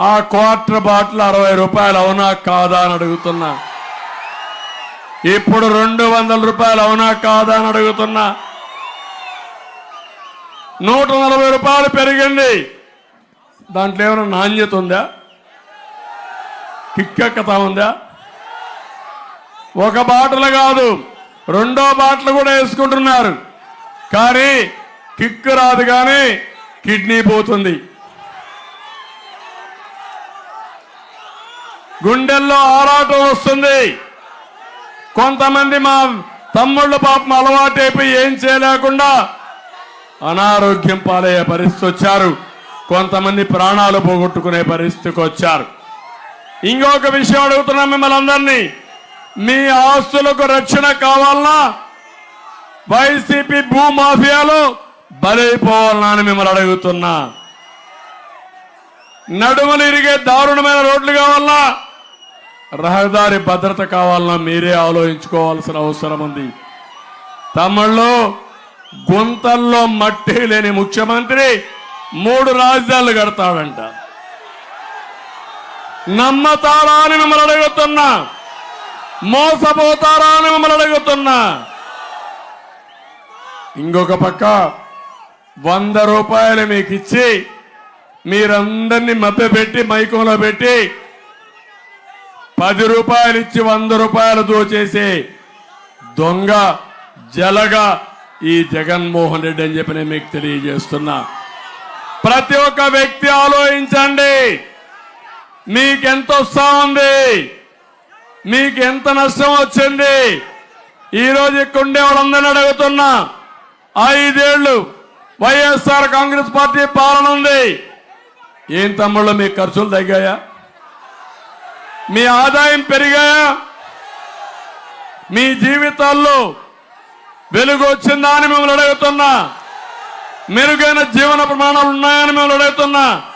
ఆ quarter bottle అరవై రూపాయలు అవునా కాదా అని అడుగుతున్నా. ఇప్పుడు రెండు వందల రూపాయలు అవునా కాదా అని అడుగుతున్నా. నూట నలభై రూపాయలు పెరిగింది. దాంట్లో ఏమైనా నాణ్యత ఉందా? కిక్కెక్కతా ఉందా? ఒక బాటలు కాదు రెండో బాటలు కూడా వేసుకుంటున్నారు. కానీ కిక్ రాదు కానీ కిడ్నీ పోతుంది. గుండెల్లో ఆరాటం వస్తుంది. కొంతమంది మా తమ్ముళ్ళ పాపం అలవాటైపోయి ఏం చేయలేకుండా అనారోగ్యం పాలయ్యే పరిస్థితి వచ్చారు. కొంతమంది ప్రాణాలు పోగొట్టుకునే పరిస్థితికి వచ్చారు. ఇంకొక విషయం అడుగుతున్నాం మిమ్మల్ని అందరినీ. మీ ఆస్తులకు రక్షణ కావాలన్నా వైసీపీ భూమాఫియాలు బలైపోవాలన్నా అని మిమ్మల్ని అడుగుతున్నా. నడుమలు ఇరిగే దారుణమైన రోడ్లు కావాలన్నా రహదారి భద్రత కావాలన్నా మీరే ఆలోచించుకోవాల్సిన అవసరం ఉంది. తమిళ్ళో గుంతల్లో మట్టి లేని ముఖ్యమంత్రి మూడు రాజధానులు కడతాడంట. నమ్మతారా అని మిమ్మల్ని అడుగుతున్నా. మోసపోతారా అని మిమ్మల్ని అడుగుతున్నా. ఇంకొక పక్క వంద రూపాయలు మీకు ఇచ్చి మీరందరినీ మభ్యపెట్టి మైకంలో పెట్టి పది రూపాయలు ఇచ్చి వంద రూపాయలు దోచేసే దొంగ జలగా ఈ జగన్మోహన్ రెడ్డి అని చెప్పి నేను మీకు తెలియజేస్తున్నా. ప్రతి ఒక్క వ్యక్తి ఆలోచించండి. మీకెంత వస్తా ఉంది మీకు ఎంత నష్టం వచ్చింది? ఈరోజు ఇక్కడ ఉండే వాళ్ళందరినీ అడుగుతున్నా. ఐదేళ్ళు వైఎస్ఆర్ కాంగ్రెస్ పార్టీ పాలన ఉంది. ఏం తమ్ముళ్ళు మీ ఖర్చులు తగ్గాయా? మీ ఆదాయం పెరిగాయా? మీ జీవితాల్లో వెలుగు వచ్చిందా అని మిమ్మల్ని అడుగుతున్నా. మెరుగైన జీవన ప్రమాణాలు ఉన్నాయని మిమ్మల్ని అడుగుతున్నా.